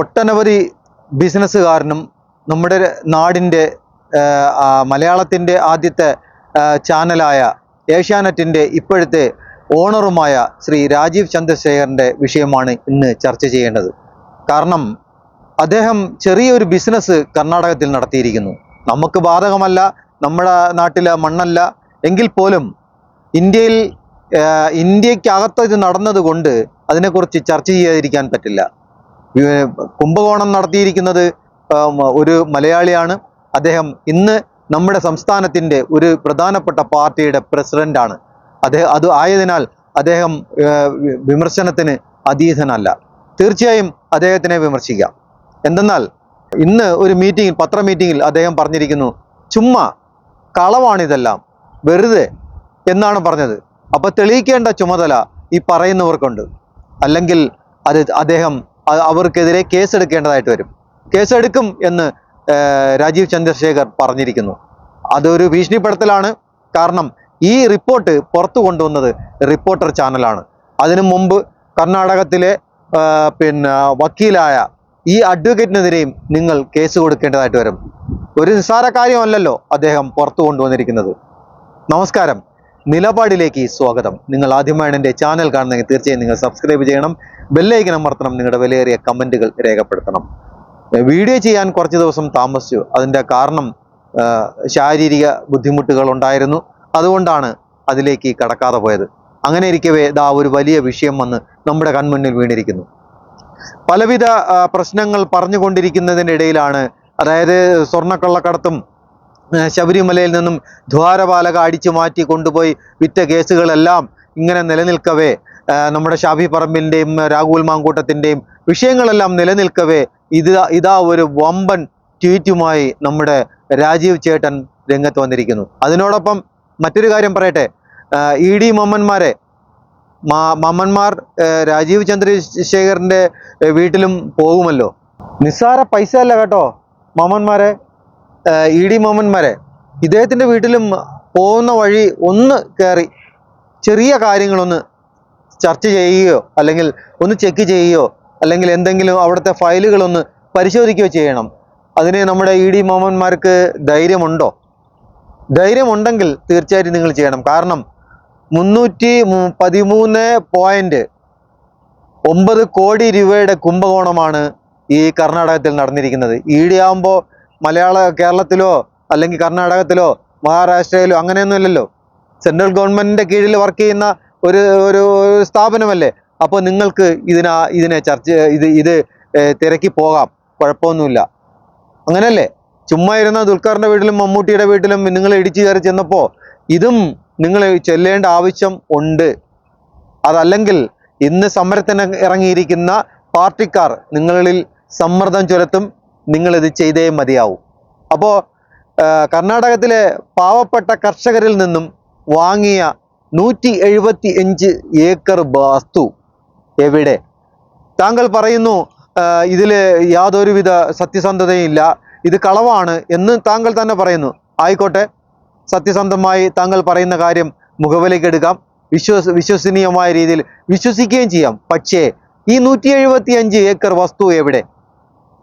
ഒട്ടനവധി ബിസിനസ്സുകാരനും നമ്മുടെ നാടിന്റെ മലയാളത്തിന്റെ ആദ്യത്തെ ചാനലായ ഏഷ്യാനെറ്റിന്റെ ഇപ്പോഴത്തെ ഓണറുമായ ശ്രീ രാജീവ് ചന്ദ്രശേഖറിന്റെ വിഷയമാണ് ഇന്ന് ചർച്ച ചെയ്യേണ്ടത്. കാരണം അദ്ദേഹം ചെറിയൊരു ബിസിനസ് കർണാടകത്തിൽ നടത്തിയിരിക്കുന്നു. നമുക്ക് ബാധകമല്ല നമ്മുടെ നാട്ടിലെ മണ്ണല്ല. എങ്കിൽ പോലും ഇന്ത്യയിൽ ഇന്ത്യക്കകത്ത് ഇത് നടന്നതുകൊണ്ട് അതിനെക്കുറിച്ച് ചർച്ച ചെയ്യാതിരിക്കാൻ പറ്റില്ല. കുംഭകോണം നടത്തിയിരിക്കുന്നത് ഒരു മലയാളിയാണ്. അദ്ദേഹം ഇന്ന് നമ്മുടെ സംസ്ഥാനത്തിന്റെ ഒരു പ്രധാനപ്പെട്ട പാർട്ടിയുടെ പ്രസിഡന്റാണ് അദ്ദേഹം അത് ആയതിനാൽ അദ്ദേഹം വിമർശനത്തിന് അതീതനല്ല. തീർച്ചയായും അദ്ദേഹത്തിനെ വിമർശിക്കാം. എന്തെന്നാൽ ഇന്ന് ഒരു മീറ്റിംഗിൽ പത്ര മീറ്റിങ്ങിൽ അദ്ദേഹം പറഞ്ഞിരിക്കുന്നു ചുമ്മാ കളവാണിതെല്ലാം. വെറുതെ എന്നാണ് പറഞ്ഞത്. അപ്പോൾ തെളിയിക്കേണ്ട ചുമതല ഈ പറയുന്നവർക്കുണ്ട്. അല്ലെങ്കിൽ അത് അദ്ദേഹം അവർക്കെതിരെ കേസെടുക്കേണ്ടതായിട്ട് വരും. കേസെടുക്കും എന്ന് രാജീവ് ചന്ദ്രശേഖർ പറഞ്ഞിരിക്കുന്നു. അതൊരു ഭീഷണിപ്പെടുത്തലാണ്. കാരണം ഈ റിപ്പോർട്ട് പുറത്തു കൊണ്ടുവന്നത് റിപ്പോർട്ടർ ചാനലാണ്. അതിനു മുമ്പ് കർണാടകത്തിലെ പിന്നെ വക്കീലായ ഈ അഡ്വക്കേറ്റിനെതിരെയും നിങ്ങൾ കേസ് കൊടുക്കേണ്ടതായിട്ട് വരും. ഒരു നിസ്സാര കാര്യമല്ലല്ലോ അദ്ദേഹം പുറത്തു കൊണ്ടുവന്നിരിക്കുന്നത്. നമസ്കാരം. നിലപാടിലേക്ക് സ്വാഗതം. നിങ്ങൾ ആദ്യമായാണ് എന്റെ ചാനൽ കാണുന്നെങ്കിൽ തീർച്ചയായും നിങ്ങൾ സബ്സ്ക്രൈബ് ചെയ്യണം. ബെല്ലൈക്കൻ അമർത്തണം നിങ്ങളുടെ വിലയേറിയ കമന്റുകൾ രേഖപ്പെടുത്തണം. വീഡിയോ ചെയ്യാൻ കുറച്ച് ദിവസം താമസിച്ചു. അതിന്റെ കാരണം ശാരീരിക ബുദ്ധിമുട്ടുകൾ ഉണ്ടായിരുന്നു. അതുകൊണ്ടാണ് അതിലേക്ക് കടക്കാതെ പോയത്. അങ്ങനെ ഇരിക്കവേ ദാ ഒരു വലിയ വിഷയം വന്ന് നമ്മുടെ കൺമുന്നിൽ വീണിരിക്കുന്നു. പലവിധ പ്രശ്നങ്ങൾ പറഞ്ഞുകൊണ്ടിരിക്കുന്നതിന്റെ ഇടയിലാണ് അതായത് സ്വർണക്കള്ളക്കടത്തും ശബരിമലയിൽ നിന്നും ദ്വാരപാലക അടിച്ചു മാറ്റി കൊണ്ടുപോയി വിറ്റ കേസുകളെല്ലാം ഇങ്ങനെ നിലനിൽക്കവേ നമ്മുടെ ഷാഫി പറമ്പിന്റെയും രാഹുൽ മാങ്കൂട്ടത്തിന്റെയും വിഷയങ്ങളെല്ലാം നിലനിൽക്കവേ ഇത് ഇതാ ഒരു വമ്പൻ ട്വീറ്റുമായി നമ്മുടെ രാജീവ് ചേട്ടൻ രംഗത്ത് വന്നിരിക്കുന്നു. അതിനോടൊപ്പം മറ്റൊരു കാര്യം പറയട്ടെ. ഇ ഡി മമ്മന്മാരെ മമ്മന്മാർ രാജീവ് ചന്ദ്രശേഖറിന്റെ വീട്ടിലും പോകുമല്ലോ. നിസ്സാര പൈസ അല്ല കേട്ടോ മമ്മന്മാരെ ഇ ഡി മമ്മന്മാരെ ഇദ്ദേഹത്തിന്റെ വീട്ടിലും പോകുന്ന വഴി ഒന്ന് കയറി ചെറിയ കാര്യങ്ങളൊന്ന് ചർച്ച ചെയ്യുകയോ അല്ലെങ്കിൽ ഒന്ന് ചെക്ക് ചെയ്യുകയോ അല്ലെങ്കിൽ എന്തെങ്കിലും അവിടുത്തെ ഫയലുകളൊന്ന് പരിശോധിക്കുകയോ ചെയ്യണം. അതിന് നമ്മുടെ ഇ ഡി മാമന്മാർക്ക് ധൈര്യമുണ്ടോ? ധൈര്യമുണ്ടെങ്കിൽ തീർച്ചയായിട്ടും നിങ്ങൾ ചെയ്യണം. കാരണം മുന്നൂറ്റി പതിമൂന്ന് പോയിന്റ് ഒമ്പത് കോടി രൂപയുടെ കുംഭകോണമാണ് ഈ കർണാടകത്തിൽ നടന്നിരിക്കുന്നത്. ഇ ഡി ആകുമ്പോൾ മലയാള കേരളത്തിലോ അല്ലെങ്കിൽ കർണാടകത്തിലോ മഹാരാഷ്ട്രയിലോ അങ്ങനെയൊന്നുമില്ലല്ലോ. സെൻട്രൽ ഗവൺമെന്റിന്റെ കീഴിൽ വർക്ക് ചെയ്യുന്ന ഒരു ഒരു സ്ഥാപനമല്ലേ? അപ്പോൾ നിങ്ങൾക്ക് ഇതിനാ ഇതിനെ ചർച്ച ഇത് ഇത് തിരക്കി പോകാം. കുഴപ്പമൊന്നുമില്ല. അങ്ങനെയല്ലേ ചുമ്മാ ഇരുന്ന ദുൽഖറിന്റെ വീട്ടിലും മമ്മൂട്ടിയുടെ വീട്ടിലും നിങ്ങൾ ഇടിച്ചു കയറി ചെന്നപ്പോൾ ഇതും നിങ്ങൾ ചെല്ലേണ്ട ആവശ്യം ഉണ്ട്. അതല്ലെങ്കിൽ ഇന്ന് സമരത്തിന് ഇറങ്ങിയിരിക്കുന്ന പാർട്ടിക്കാർ നിങ്ങളിൽ സമ്മർദ്ദം ചുരത്തും നിങ്ങളിത് ചെയ്തേ മതിയാവും. അപ്പോൾ കർണാടകത്തിലെ പാവപ്പെട്ട കർഷകരിൽ നിന്നും വാങ്ങിയ നൂറ്റി എഴുപത്തി അഞ്ച് ഏക്കർ വാസ്തു എവിടെ? താങ്കൾ പറയുന്നു ഇതിൽ യാതൊരുവിധ സത്യസന്ധതയും ഇല്ല ഇത് കളവാണ് എന്ന് താങ്കൾ തന്നെ പറയുന്നു. ആയിക്കോട്ടെ സത്യസന്ധമായി താങ്കൾ പറയുന്ന കാര്യം മുഖവിലേക്ക് എടുക്കാം. വിശ്വസ് വിശ്വസനീയമായ രീതിയിൽ വിശ്വസിക്കുകയും ചെയ്യാം. പക്ഷേ ഈ നൂറ്റി എഴുപത്തി അഞ്ച് ഏക്കർ വസ്തു എവിടെ?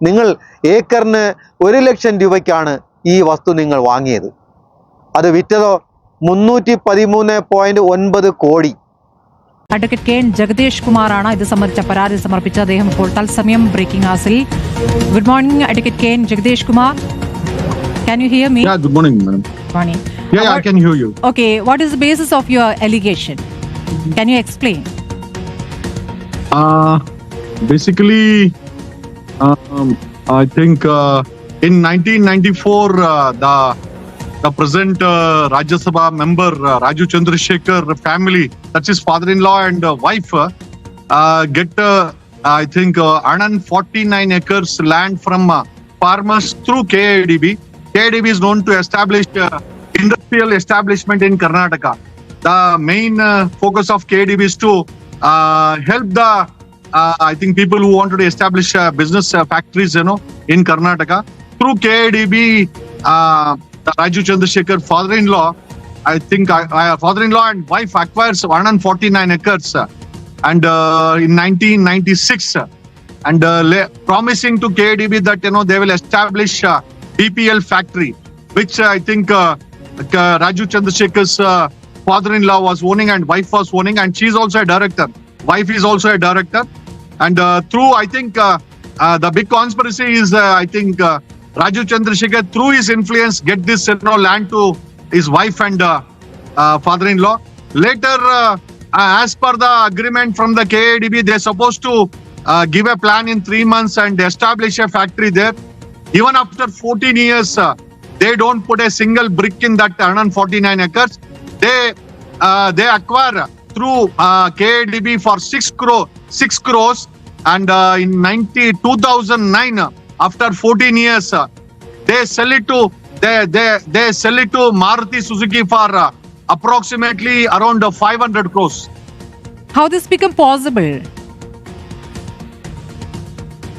നിങ്ങൾ ഏക്കറിന് ഒരു ലക്ഷം രൂപയ്ക്കാണ് ഈ വസ്തു നിങ്ങൾ വാങ്ങിയത്. അത് വിറ്റതോ മുന്നൂറ്റി പതിമൂന്ന് പോയിന്റ് ഒൻപത് കോടി അഡ്വക്കേറ്റ് കെ എൻ ജഗദീഷ് കുമാറാണ് ഇത് സംബന്ധിച്ച പരാതി സമർപ്പിച്ച അദ്ദേഹം ഇപ്പോൾ തത്സമയം breaking hassle good morning advocate K N Jagadish Kumar can you hear me Yeah, good morning, madam. Morning Yeah, yeah, I can hear you. Okay, what is the basis of your allegation? Can you explain? Uh, basically, um, I think uh, in 1994, uh, the the present uh, Rajya Sabha member uh, Raju Chandrasekhar family, that's his father-in-law and uh, wife, uh, uh, get uh, I think uh, 149 acres land from uh, farmers through KIDB. KIDB is known to establish uh, industrial establishment in Karnataka. The main uh, focus of KIDB is to uh, help the uh, I think people who wanted to establish uh, business uh, factories, you know, in Karnataka through KIDB. Uh, Raju Chandrasekhar father-in-law, I think, I, I, father-in-law and wife acquires 149 acres, and uh, in 1996, uh, and uh, promising to KDB that you know they will establish uh, BPL factory, which uh, I think uh, Raju Chandrasekhar's uh, father-in-law was owning and wife was owning, and she's also a director. Wife is also a director, and uh, through I think uh, uh, the big conspiracy is uh, I think uh, Raju Chandrasekhar through his influence get this you know land to his wife and uh, uh, father-in-law. Later, uh, uh, as per the agreement from the KADB, they're supposed to uh, give a plan in three months and establish a factory there. Even after 14 years, uh, they don't put a single brick in that 149 acres. They uh, they acquire through uh, KADB for six crore six crores, and uh, in 90 2009, uh, after 14 years, they sell it to they they they sell it to Maruti Suzuki for uh, approximately around uh, 500 crores. How this become possible?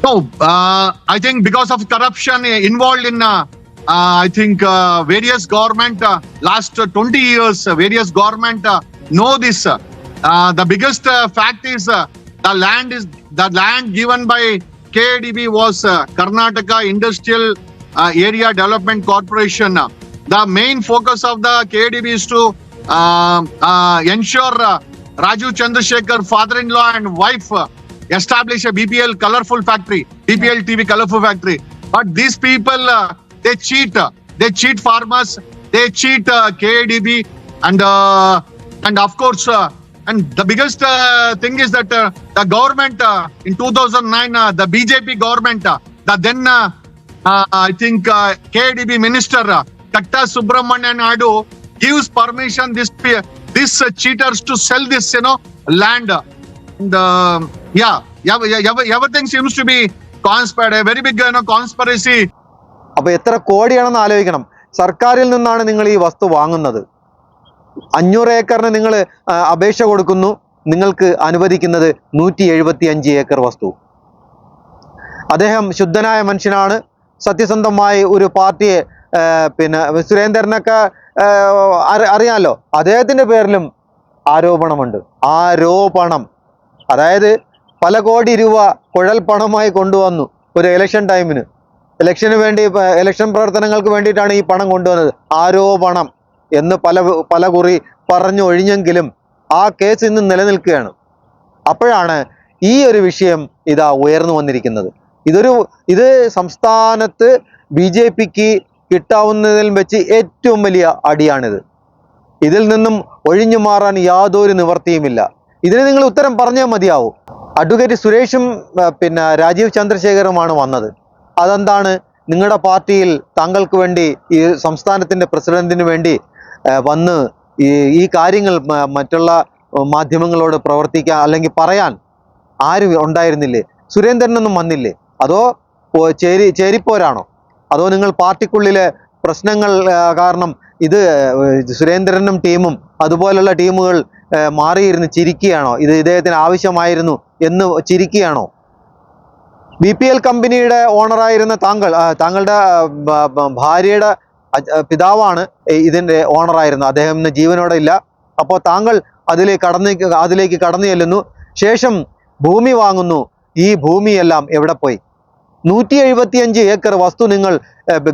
No, uh, I think because of corruption involved in, uh, uh, I think uh, various government uh, last uh, 20 years, uh, various government uh, know this. Uh, the biggest uh, fact is uh, the land is the land given by KDB was uh, Karnataka Industrial uh, Area Development Corporation. The main focus of the KDB is to uh, uh, ensure uh, Raju Chandrasekhar, father-in-law and wife, uh, establish a BPL colorful factory, BPL TV colorful factory. But these people, uh, they cheat. uh, They cheat farmers. They cheat uh, KADB, and uh, and of course, uh, and the biggest uh, thing is that uh, the government uh, in 2009, uh, the BJP government, uh, the then uh, uh, I think uh, KDB minister uh, Katta Subramanian Adu, gives permission this this uh, cheaters to sell this you know land. And, uh, yeah, yeah, yeah, everything seems to be conspired. A very big you know, conspiracy. അപ്പൊ എത്ര കോടിയാണെന്ന് ആലോചിക്കണം സർക്കാരിൽ നിന്നാണ് നിങ്ങൾ ഈ വസ്തു വാങ്ങുന്നത് അഞ്ഞൂറ് ഏക്കറിന് നിങ്ങൾ അപേക്ഷ കൊടുക്കുന്നു. നിങ്ങൾക്ക് അനുവദിക്കുന്നത് നൂറ്റി എഴുപത്തി അഞ്ച് ഏക്കർ വസ്തു. അദ്ദേഹം ശുദ്ധനായ മനുഷ്യനാണ്. സത്യസന്ധമായി ഒരു പാർട്ടിയെ പിന്നെ സുരേന്ദ്രനൊക്കെ അറിയാമല്ലോ അദ്ദേഹത്തിന്റെ പേരിലും ആരോപണമുണ്ട്. ആരോപണം. അതായത് പല കോടി രൂപ കുഴൽ പണമായി കൊണ്ടുവന്നു ഒരു ഇലക്ഷൻ ടൈമിന് ഇലക്ഷന് വേണ്ടി ഇലക്ഷൻ പ്രവർത്തനങ്ങൾക്ക് വേണ്ടിയിട്ടാണ് ഈ പണം കൊണ്ടുവന്നത്. ആരോപണം. എന്ന് പല പല കുറി പറഞ്ഞു ഒഴിഞ്ഞെങ്കിലും ആ കേസ് ഇന്ന് നിലനിൽക്കുകയാണ്. അപ്പോഴാണ് ഈ ഒരു വിഷയം ഇതാ ഉയർന്നു വന്നിരിക്കുന്നത്. ഇതൊരു ഇത് സംസ്ഥാനത്ത് ബി ജെ പിക്ക് കിട്ടാവുന്നതിൽ വെച്ച് ഏറ്റവും വലിയ അടിയാണിത്. ഇതിൽ നിന്നും ഒഴിഞ്ഞു മാറാൻ യാതൊരു നിവർത്തിയുമില്ല. ഇതിന് നിങ്ങൾ ഉത്തരം പറഞ്ഞാൽ മതിയാവും. അഡ്വക്കേറ്റ് സുരേഷും പിന്നെ രാജീവ് ചന്ദ്രശേഖറുമാണ് വന്നത്. അതെന്താണ്? നിങ്ങളുടെ പാർട്ടിയിൽ താങ്കൾക്ക് വേണ്ടി ഈ സംസ്ഥാനത്തിന്റെ പ്രസിഡന്റിന് വേണ്ടി വന്ന് ഈ കാര്യങ്ങൾ മറ്റുള്ള മാധ്യമങ്ങളോട് പ്രവർത്തിക്കാൻ അല്ലെങ്കിൽ പറയാൻ ആരും ഉണ്ടായിരുന്നില്ലേ? സുരേന്ദ്രനൊന്നും വന്നില്ലേ? അതോ ചേരി ചേരിപ്പോരാണോ? അതോ നിങ്ങൾ പാർട്ടിക്കുള്ളിലെ പ്രശ്നങ്ങൾ കാരണം ഇത് സുരേന്ദ്രനും ടീമും അതുപോലുള്ള ടീമുകൾ മാറിയിരുന്നു ചിരിക്കുകയാണോ? ഇത് ഇദ്ദേഹത്തിന് ആവശ്യമായിരുന്നു എന്ന് ചിരിക്കുകയാണോ? ബി പി എൽ കമ്പനിയുടെ ഓണറായിരുന്ന താങ്കൾ താങ്കളുടെ ഭാര്യയുടെ പിതാവാണ് ഇതിന്റെ ഓണറായിരുന്നത് അദ്ദേഹം ഇന്ന് ജീവനോടെ ഇല്ല. അപ്പോൾ താങ്കൾ അതിലേക്ക് കടന്ന് അതിലേക്ക് കടന്നു ചെല്ലുന്നു. ശേഷം ഭൂമി വാങ്ങുന്നു. ഈ ഭൂമിയെല്ലാം എവിടെ പോയി? നൂറ്റി എഴുപത്തിയഞ്ച് ഏക്കർ വസ്തു നിങ്ങൾ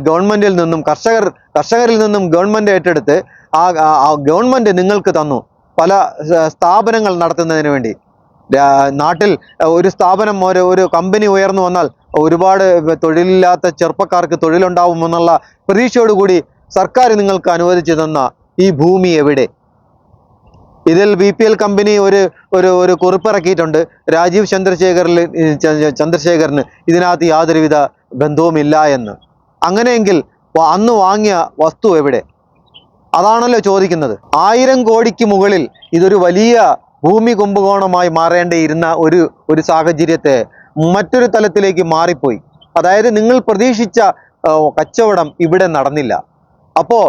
ഗവൺമെന്റിൽ നിന്നും കർഷകർ കർഷകരിൽ നിന്നും ഗവൺമെന്റ് ഏറ്റെടുത്ത് ആ ഗവൺമെന്റ് നിങ്ങൾക്ക് തന്നു. പല സ്ഥാപനങ്ങൾ നടത്തുന്നതിന് വേണ്ടി. നാട്ടിൽ ഒരു സ്ഥാപനം ഒരു ഒരു കമ്പനി ഉയർന്നു വന്നാൽ ഒരുപാട് തൊഴിലില്ലാത്ത ചെറുപ്പക്കാർക്ക് തൊഴിലുണ്ടാവുമെന്നുള്ള പ്രതീക്ഷയോടുകൂടി സർക്കാർ നിങ്ങൾക്ക് അനുവദിച്ചു തന്ന ഈ ഭൂമി എവിടെ? ഇതിൽ ബി പി എൽ കമ്പനി ഒരു ഒരു ഒരു കുറിപ്പിറക്കിയിട്ടുണ്ട്. രാജീവ് ചന്ദ്രശേഖറിൽ ചന്ദ്രശേഖരന് ഇതിനകത്ത് യാതൊരുവിധ ബന്ധവുമില്ല എന്ന്. അങ്ങനെയെങ്കിൽ അന്ന് വാങ്ങിയ വസ്തു എവിടെ? അതാണല്ലോ ചോദിക്കുന്നത്. ആയിരം കോടിക്ക് മുകളിൽ ഇതൊരു വലിയ ഭൂമി കുംഭകോണമായി മാറേണ്ടിയിരുന്ന ഒരു ഒരു സാഹചര്യത്തെ മറ്റൊരു തലത്തിലേക്ക് മാറിപ്പോയി. അതായത് നിങ്ങൾ പ്രതീക്ഷിച്ച കച്ചവടം ഇവിടെ നടന്നില്ല. അപ്പോ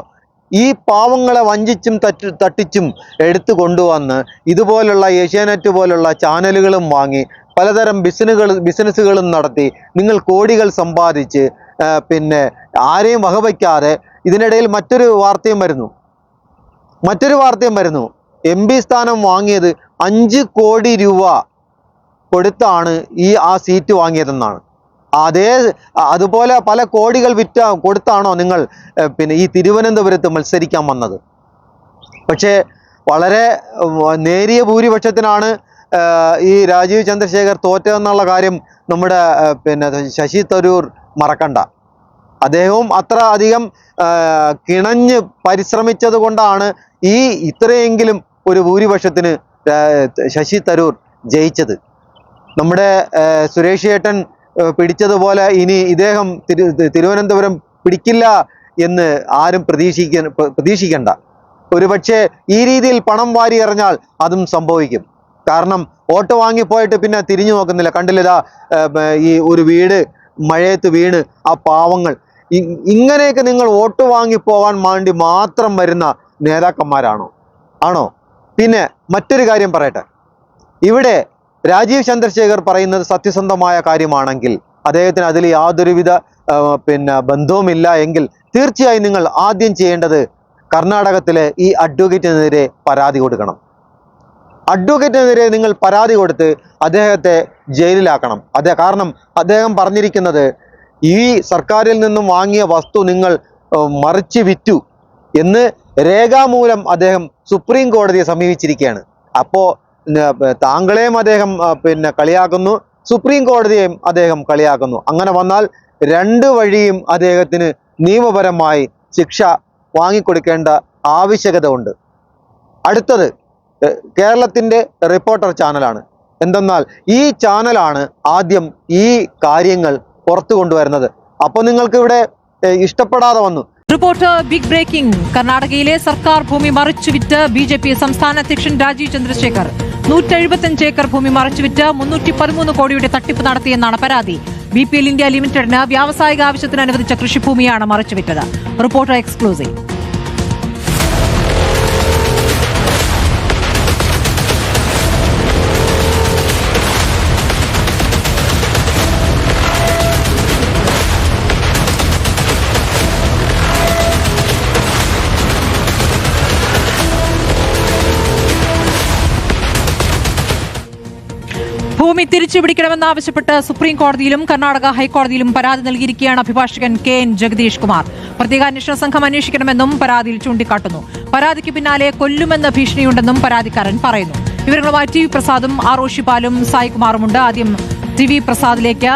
ഈ പാവങ്ങളെ വഞ്ചിച്ചും തട്ടി തട്ടിച്ചും എടുത്തു കൊണ്ടുവന്ന് ഇതുപോലുള്ള ഏഷ്യാനെറ്റ് പോലുള്ള ചാനലുകളും വാങ്ങി പലതരം ബിസിനുകൾ ബിസിനസ്സുകളും നടത്തി നിങ്ങൾ കോടികൾ സമ്പാദിച്ച് പിന്നെ ആരെയും വകവയ്ക്കാതെ ഇതിനിടയിൽ മറ്റൊരു വാർത്തയും വരുന്നു. മറ്റൊരു വാർത്തയും വരുന്നു. എം സ്ഥാനം വാങ്ങിയത് അഞ്ച് കോടി രൂപ. കൊടുത്താണ് ഈ ആ സീറ്റ് വാങ്ങിയതെന്നാണ്. അതേ അതുപോലെ പല കോടികൾ വിറ്റ കൊടുത്താണോ നിങ്ങൾ പിന്നെ ഈ തിരുവനന്തപുരത്ത് മത്സരിക്കാൻ വന്നത്. പക്ഷേ വളരെ നേരിയ ഭൂരിപക്ഷത്തിനാണ് ഈ രാജീവ് ചന്ദ്രശേഖർ തോറ്റതെന്നുള്ള കാര്യം നമ്മുടെ പിന്നെ ശശി തരൂർ മറക്കണ്ട. അദ്ദേഹവും അത്ര അധികം കിണഞ്ഞ് പരിശ്രമിച്ചത് കൊണ്ടാണ് ഈ ഇത്രയെങ്കിലും ഒരു ഭൂരിപക്ഷത്തിന് ശശി തരൂർ ജയിച്ചത്. നമ്മുടെ സുരേഷ് ഏട്ടൻ പിടിച്ചതുപോലെ ഇനി ഇദ്ദേഹം തിരുവനന്തപുരം പിടിക്കില്ല എന്ന് ആരും പ്രതീക്ഷിക്ക പ്രതീക്ഷിക്കണ്ട. ഒരുപക്ഷെ ഈ രീതിയിൽ പണം വാരി എറിഞ്ഞാൽ അതും സംഭവിക്കും. കാരണം വോട്ട് വാങ്ങിപ്പോയിട്ട് പിന്നെ തിരിഞ്ഞു നോക്കുന്നില്ല. കണ്ടില്ലതാ ഈ ഒരു വീട് മഴയത്ത് വീണ് ആ പാവങ്ങൾ. ഇങ്ങനെയൊക്കെ നിങ്ങൾ വോട്ട് വാങ്ങിപ്പോവാൻ വേണ്ടി മാത്രം വരുന്ന നേതാക്കന്മാരാണോ? ആണോ? പിന്നെ മറ്റൊരു കാര്യം പറയട്ടെ. ഇവിടെ രാജീവ് ചന്ദ്രശേഖർ പറയുന്നത് സത്യസന്ധമായ കാര്യമാണെങ്കിൽ അദ്ദേഹത്തിന് അതിൽ യാതൊരുവിധ പിന്നെ ബന്ധവുമില്ല എങ്കിൽ തീർച്ചയായും നിങ്ങൾ ആദ്യം ചെയ്യേണ്ടത് കർണാടകത്തിലെ ഈ അഡ്വക്കേറ്റിനെതിരെ പരാതി കൊടുക്കണം. അഡ്വക്കേറ്റിനെതിരെ നിങ്ങൾ പരാതി കൊടുത്ത് അദ്ദേഹത്തെ ജയിലിലാക്കണം. അതെ കാരണം അദ്ദേഹം പറഞ്ഞിരിക്കുന്നത് ഈ സർക്കാരിൽ നിന്നും വാങ്ങിയ വസ്തു നിങ്ങൾ മറിച്ച് വിറ്റു എന്ന് രേഖാമൂലം അദ്ദേഹം സുപ്രീം കോടതിയെ സമീപിച്ചിരിക്കുകയാണ്. അപ്പോൾ താങ്കളെയും അദ്ദേഹം പിന്നെ കളിയാക്കുന്നു. സുപ്രീം കോടതിയെയും അദ്ദേഹം കളിയാക്കുന്നു. അങ്ങനെ വന്നാൽ രണ്ട് വഴിയും അദ്ദേഹത്തിന് നിയമപരമായി ശിക്ഷ വാങ്ങിക്കൊടുക്കേണ്ട ആവശ്യകത ഉണ്ട് അടുത്തത് കേരളത്തിന്റെ റിപ്പോർട്ടർ ചാനലാണ്. എന്തെന്നാൽ ഈ ചാനലാണ് ആദ്യം ഈ കാര്യങ്ങൾ പുറത്തു കൊണ്ടുവരുന്നത്. അപ്പോൾ നിങ്ങൾക്ക് ഇവിടെ ഇഷ്ടപ്പെടാതെ വന്നു. Report big breaking. കർണാടകയിലെ സർക്കാർ ഭൂമി മറിച്ചു വിറ്റ് ബി സംസ്ഥാന അധ്യക്ഷൻ രാജീവ് ചന്ദ്രശേഖർ. നൂറ്റി എഴുപത്തിയഞ്ച് ഏക്കർ ഭൂമി മറച്ചുവിറ്റ് മുന്നൂറ്റി പതിമൂന്ന് കോടിയുടെ തട്ടിപ്പ് നടത്തിയെന്നാണ് പരാതി. ബി പി എൽ ഇന്ത്യ ലിമിറ്റഡിന് വ്യാവസായിക ആവശ്യത്തിന് അനുവദിച്ച കൃഷിഭൂമിയാണ് മറച്ചുവിറ്റത്. Reporter exclusive. ഭൂമി തിരിച്ചുപിടിക്കണമെന്നാവശ്യപ്പെട്ട് സുപ്രീം കോടതിയിലും കർണാടക ഹൈക്കോടതിയിലും പരാതി നൽകിയിരിക്കുകയാണ് അഭിഭാഷകൻ കെ എൻ ജഗദീഷ് കുമാർ. പ്രത്യേക അന്വേഷണ സംഘം അന്വേഷിക്കണമെന്നും പരാതിയിൽ ചൂണ്ടിക്കാട്ടുന്നു. പരാതിക്ക് പിന്നാലെ കൊല്ലുമെന്ന ഭീഷണിയുണ്ടെന്നും പരാതിക്കാരൻ പറയുന്നു. വിവരങ്ങളുമായി ടി വി പ്രസാദും ആർ ഒ ഷിപാലും സായികുമാറുമുണ്ട് ആദ്യം ടി വി പ്രസാദിലേക്ക്.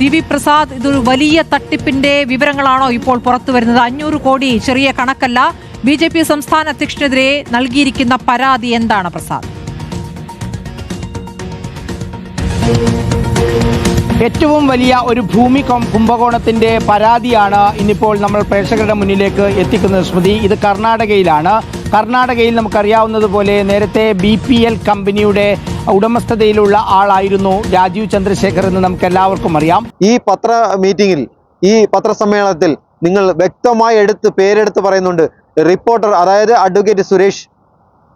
ടി വി പ്രസാദ് ഇതൊരു വലിയ തട്ടിപ്പിന്റെ വിവരങ്ങളാണോ ഇപ്പോൾ പുറത്തു വരുന്നത്? അഞ്ഞൂറ് കോടി ചെറിയ കണക്കല്ല. ബി ജെ പി സംസ്ഥാന അധ്യക്ഷനെതിരെ നൽകിയിരിക്കുന്ന പരാതി എന്താണ് പ്രസാദ്? ഏറ്റവും വലിയ ഒരു ഭൂമി കുംഭകോണത്തിന്റെ പരാതിയാണ് ഇന്നിപ്പോൾ നമ്മൾ പ്രേക്ഷകരുടെ മുന്നിലേക്ക് എത്തിക്കുന്നത് സ്മൃതി. ഇത് കർണാടകയിലാണ്. കർണാടകയിൽ നമുക്കറിയാവുന്നതുപോലെ നേരത്തെ ബി പി എൽ കമ്പനിയുടെ ഉടമസ്ഥതയിലുള്ള ആളായിരുന്നു രാജീവ് ചന്ദ്രശേഖർ എന്ന് നമുക്ക് എല്ലാവർക്കും അറിയാം. ഈ പത്ര മീറ്റിംഗിൽ ഈ പത്രസമ്മേളനത്തിൽ നിങ്ങൾ വ്യക്തമായി എടുത്ത് പേരെടുത്ത് പറയുന്നുണ്ട്. റിപ്പോർട്ടർ അതായത് അഡ്വക്കേറ്റ് സുരേഷ്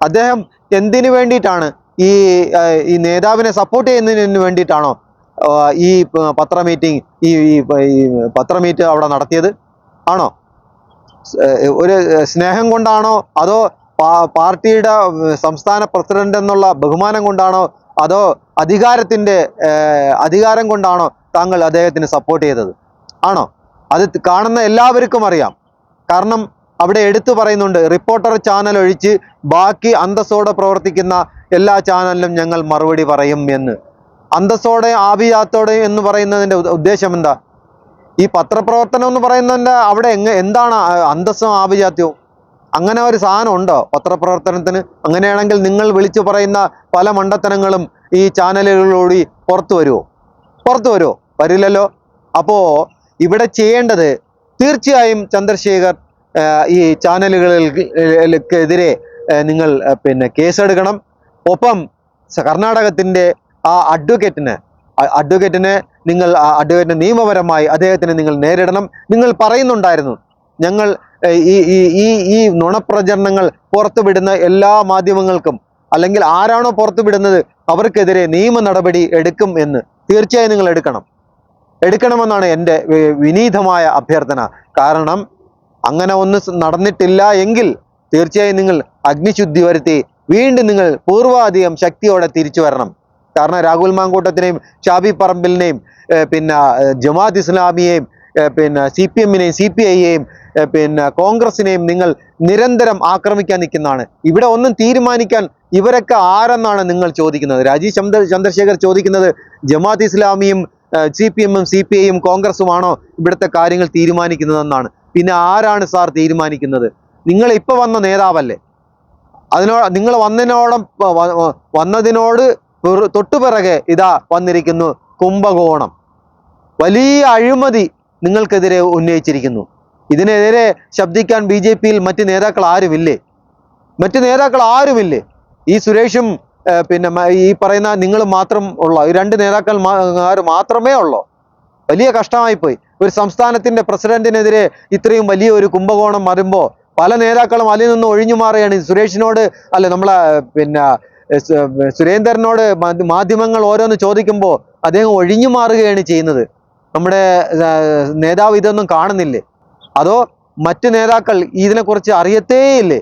അദ്ദേഹം എന്തിനു വേണ്ടിയിട്ടാണ് ഈ ഈ നേതാവിനെ സപ്പോർട്ട് ചെയ്യുന്നതിന് വേണ്ടിയിട്ടാണോ ഈ പത്ര മീറ്റിംഗ് ഈ പത്ര മീറ്റ് അവിടെ നടത്തിയത്? ആണോ? ഒരു സ്നേഹം കൊണ്ടാണോ അതോ പാർട്ടിയുടെ സംസ്ഥാന പ്രസിഡന്റ് എന്നുള്ള ബഹുമാനം കൊണ്ടാണോ അതോ അധികാരത്തിന്റെ അധികാരം കൊണ്ടാണോ താങ്കൾ അദ്ദേഹത്തിന് സപ്പോർട്ട് ചെയ്തത്? ആണോ? അത് കാണുന്ന എല്ലാവർക്കും അറിയാം. കാരണം അവിടെ എടുത്തു പറയുന്നുണ്ട് റിപ്പോർട്ടർ ചാനൽ ഒഴിച്ച് ബാക്കി അന്തസ്സോടെ പ്രവർത്തിക്കുന്ന എല്ലാ ചാനലിലും ഞങ്ങൾ മറുപടി പറയും എന്ന്. അന്തസ്സോടെ ആഭിജാത്തോടെ എന്ന് പറയുന്നതിന്റെ ഉദ്ദ- ഉദ്ദേശം എന്താ? ഈ പത്രപ്രവർത്തനം എന്ന് പറയുന്നതിന്റെ അവിടെ എങ്ങ എന്താണ് അന്തസ്സും ആഭിജാത്യവും അങ്ങനെ ഒരു സാധനം ഉണ്ടോ പത്രപ്രവർത്തനത്തിന്? അങ്ങനെയാണെങ്കിൽ നിങ്ങൾ വിളിച്ചു പറയുന്ന പല മണ്ടത്തനങ്ങളും ഈ ചാനലുകളിലൂടെ പുറത്തു വരുമോ? പുറത്തു വരുമോ? വരില്ലല്ലോ. അപ്പോ ഇവിടെ ചെയ്യേണ്ടത് തീർച്ചയായും ചന്ദ്രശേഖർ ഈ ചാനലുകൾക്കെതിരെ നിങ്ങൾ പിന്നെ കേസെടുക്കണം. ഒപ്പം കർണാടകത്തിന്റെ ആ അഡ്വക്കേറ്റിന് അഡ്വക്കേറ്റിനെ നിങ്ങൾ അഡ്വക്കേറ്റിനെ നിയമപരമായി അദ്ദേഹത്തിന് നിങ്ങൾ നേരിടണം. നിങ്ങൾ പറയുന്നുണ്ടായിരുന്നു ഞങ്ങൾ ഈ ഈ ഈ നുണപ്രചരണങ്ങൾ പുറത്തുവിടുന്ന എല്ലാ മാധ്യമങ്ങൾക്കും അല്ലെങ്കിൽ ആരാണോ പുറത്തുവിടുന്നത് അവർക്കെതിരെ നിയമ നടപടി എടുക്കും എന്ന്. തീർച്ചയായും നിങ്ങൾ എടുക്കണം. എടുക്കണമെന്നാണ് എന്റെ വിനീതമായ അഭ്യർത്ഥന. കാരണം അങ്ങനെ ഒന്ന് നടന്നിട്ടില്ല എങ്കിൽ തീർച്ചയായും നിങ്ങൾ അഗ്നിശുദ്ധി വരുത്തി വീണ്ടും നിങ്ങൾ പൂർവാധികം ശക്തിയോടെ തിരിച്ചു വരണം. കാരണം രാഹുൽ മാങ്കൂട്ടത്തിനെയും ഷാബി പറമ്പിലിനെയും പിന്നെ ജമാഅത്ത് ഇസ്ലാമിയെയും പിന്നെ സി പി എമ്മിനെയും സി പി ഐയെയും പിന്നെ കോൺഗ്രസിനെയും നിങ്ങൾ നിരന്തരം ആക്രമിക്കാൻ നിൽക്കുന്നതാണ്. ഇവിടെ ഒന്നും തീരുമാനിക്കാൻ ഇവരൊക്കെ ആരെന്നാണ് നിങ്ങൾ ചോദിക്കുന്നത്? രാജീവ് ചന്ദ്ര ചന്ദ്രശേഖർ ചോദിക്കുന്നത് ജമാഅത്ത് ഇസ്ലാമിയും സി പി എമ്മും സി പി ഐയും കോൺഗ്രസുമാണോ ഇവിടുത്തെ കാര്യങ്ങൾ തീരുമാനിക്കുന്നതെന്നാണ്. പിന്നെ ആരാണ് സാർ തീരുമാനിക്കുന്നത്? നിങ്ങൾ ഇപ്പോൾ വന്ന നേതാവല്ലേ? അതിനോ നിങ്ങൾ വന്നതിനോട് പിറ- തൊട്ടുപിറകെ ഇതാ വന്നിരിക്കുന്നു കുംഭകോണം. വലിയ അഴിമതി നിങ്ങൾക്കെതിരെ ഉന്നയിച്ചിരിക്കുന്നു. ഇതിനെതിരെ ശബ്ദിക്കാൻ ബി ജെ പിയിൽ മറ്റ് നേതാക്കൾ ആരുമില്ലേ? മറ്റ് നേതാക്കൾ ആരുമില്ലേ? ഈ സുരേഷും പിന്നെ ഈ പറയുന്ന നിങ്ങൾ മാത്രം ഉള്ള? ഈ രണ്ട് നേതാക്കൾ മാത്രമേ ഉള്ളോ? വലിയ കഷ്ടമായിപ്പോയി. ഒരു സംസ്ഥാനത്തിന്റെ പ്രസിഡന്റിനെതിരെ ഇത്രയും വലിയ ഒരു കുംഭകോണം വരുമ്പോൾ പല നേതാക്കളും അതിൽ നിന്ന് ഒഴിഞ്ഞു മാറുകയാണ്. സുരേഷിനോട് അല്ല നമ്മളെ പിന്നെ സുരേന്ദ്രനോട് മാധ്യമങ്ങൾ ഓരോന്ന് ചോദിക്കുമ്പോൾ അദ്ദേഹം ഒഴിഞ്ഞു മാറുകയാണ് ചെയ്യുന്നത്. നമ്മുടെ നേതാവ് ഇതൊന്നും കാണുന്നില്ലേ? അതോ മറ്റ് നേതാക്കൾ ഇതിനെക്കുറിച്ച് അറിയത്തേയില്ലേ?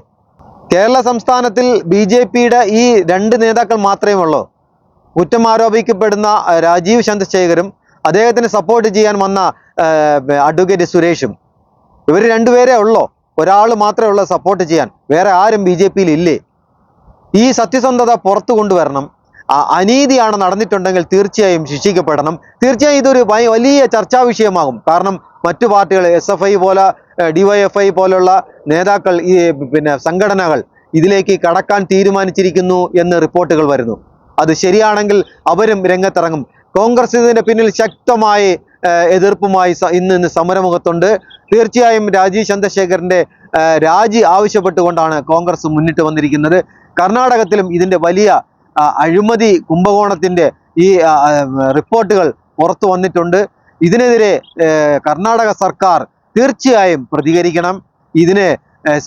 കേരള സംസ്ഥാനത്തിൽ ബി ജെ പിയുടെ ഈ രണ്ട് നേതാക്കൾ മാത്രമേ ഉള്ളൂ. കുറ്റം ആരോപിക്കപ്പെടുന്ന രാജീവ് ചന്ദ്രശേഖരും അദ്ദേഹത്തിന് സപ്പോർട്ട് ചെയ്യാൻ വന്ന അഡ്വക്കേറ്റ് സുരേഷും. ഇവർ രണ്ടുപേരേ ഉള്ളോ. ഒരാൾ മാത്രമേ ഉള്ളൂ സപ്പോർട്ട് ചെയ്യാൻ. വേറെ ആരും ബി ജെ പിയിൽ ഇല്ലേ? ഈ സത്യസന്ധത പുറത്തു കൊണ്ടുവരണം. അനീതിയാണ് നടന്നിട്ടുണ്ടെങ്കിൽ തീർച്ചയായും ശിക്ഷിക്കപ്പെടണം. തീർച്ചയായും ഇതൊരു വലിയ ചർച്ചാ വിഷയമാകും. കാരണം മറ്റു പാർട്ടികൾ എസ് എഫ് ഐ പോലെ ഡിവൈഎഫ് ഐ പോലുള്ള നേതാക്കൾ ഈ പിന്നെ സംഘടനകൾ ഇതിലേക്ക് കടക്കാൻ തീരുമാനിച്ചിരിക്കുന്നു എന്ന് റിപ്പോർട്ടുകൾ വരുന്നു. അത് ശരിയാണെങ്കിൽ അവരും രംഗത്തിറങ്ങും. കോൺഗ്രസ് ഇതിന്റെ പിന്നിൽ ശക്തമായ എതിർപ്പുമായി ഇന്ന് ഇന്ന് സമരമുഖത്തുണ്ട്. തീർച്ചയായും രാജീവ് ചന്ദ്രശേഖരന്റെ രാജി ആവശ്യപ്പെട്ടുകൊണ്ടാണ് കോൺഗ്രസ് മുന്നിട്ട് വന്നിരിക്കുന്നത്. കർണാടകത്തിലും ഇതിന്റെ വലിയ അഴിമതി കുംഭകോണത്തിന്റെ ഈ റിപ്പോർട്ടുകൾ പുറത്തു വന്നിട്ടുണ്ട്. ഇതിനെതിരെ കർണാടക സർക്കാർ തീർച്ചയായും പ്രതികരിക്കണം. ഇതിനെ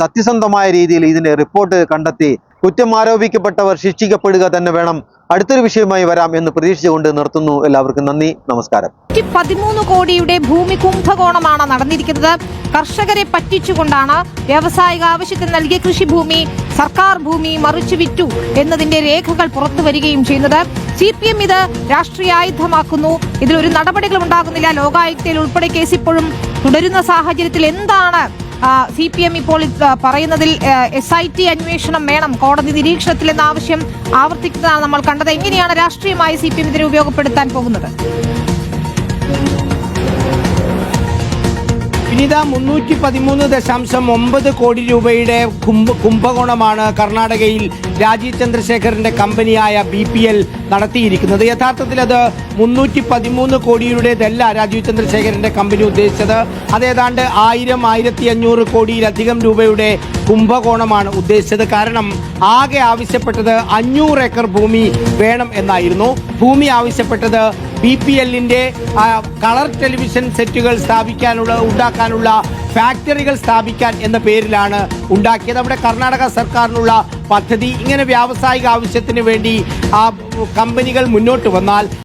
സത്യസന്ധമായ രീതിയിൽ ഇതിന്റെ റിപ്പോർട്ട് കണ്ടെത്തി കുറ്റം ആരോപിക്കപ്പെട്ടവർ ശിക്ഷിക്കപ്പെടുക തന്നെ വേണം അടുത്തൊരു വിഷയമായി വരാം എന്ന് പ്രതീക്ഷിച്ചുകൊണ്ട് നിർത്തുന്നു. എല്ലാവർക്കും നന്ദി. നമസ്കാരം. പതിമൂന്ന് കോടിയുടെ ഭൂമി കുംഭകോണമാണ് നടന്നിരിക്കുന്നത്. കർഷകരെ പറ്റിച്ചുകൊണ്ടാണ് വ്യാവസായിക ആവശ്യത്തിന് നൽകിയ കൃഷിഭൂമി സർക്കാർ ഭൂമി മറിച്ചു വിറ്റു എന്നതിന്റെ രേഖകൾ പുറത്തു വരികയും ചെയ്യുന്നത്. സി പി എം ഇത് രാഷ്ട്രീയ ആയുധമാക്കുന്നു. ഇതിലൊരു നടപടികളും ഉണ്ടാകുന്നില്ല ലോകായുക്തയിൽ ഉൾപ്പെടെ കേസ് ഇപ്പോഴും തുടരുന്ന സാഹചര്യത്തിൽ എന്താണ് സി പി എം ഇപ്പോൾ പറയുന്നതിൽ എസ് ഐ ടി അന്വേഷണം വേണം. കോടതി നിരീക്ഷണത്തിൽ എന്ന ആവശ്യം ആവർത്തിക്കുന്നതാണ് നമ്മൾ കണ്ടത്. എങ്ങനെയാണ് രാഷ്ട്രീയമായി സി പി എം ഇതിനെ ഉപയോഗപ്പെടുത്താൻ പോകുന്നത്? വിനീത മുന്നൂറ്റി പതിമൂന്ന് ദശാംശം ഒമ്പത് കോടി രൂപയുടെ കുംഭ കുംഭകോണമാണ് കർണാടകയിൽ രാജീവ് ചന്ദ്രശേഖറിന്റെ കമ്പനിയായ ബി പി എൽ നടത്തിയിരിക്കുന്നത്. യഥാർത്ഥത്തിൽ അത് മുന്നൂറ്റി പതിമൂന്ന് കോടിയുടേതല്ല രാജീവ് ചന്ദ്രശേഖരന്റെ കമ്പനി ഉദ്ദേശിച്ചത്. അത് ഏതാണ്ട് ആയിരം ആയിരത്തി അഞ്ഞൂറ് കോടിയിലധികം രൂപയുടെ കുംഭകോണമാണ് ഉദ്ദേശിച്ചത്. കാരണം ആകെ ആവശ്യപ്പെട്ടത് അഞ്ഞൂറ് ഏക്കർ ഭൂമി വേണം എന്നായിരുന്നു. ഭൂമി ആവശ്യപ്പെട്ടത് ബി പി എല്ലിന്റെ കളർ ടെലിവിഷൻ സെറ്റുകൾ സ്ഥാപിക്കാനുള്ള ഉണ്ടാക്കാനുള്ള ഫാക്ടറികൾ സ്ഥാപിക്കാൻ എന്ന പേരിലാണ് ഉണ്ടാക്കിയത്. അവിടെ കർണാടക സർക്കാരിനുള്ള പദ്ധതി. ഇങ്ങനെ വ്യാവസായിക ആവശ്യത്തിന് വേണ്ടി ആ കമ്പനികൾ മുന്നോട്ട് വന്നാൽ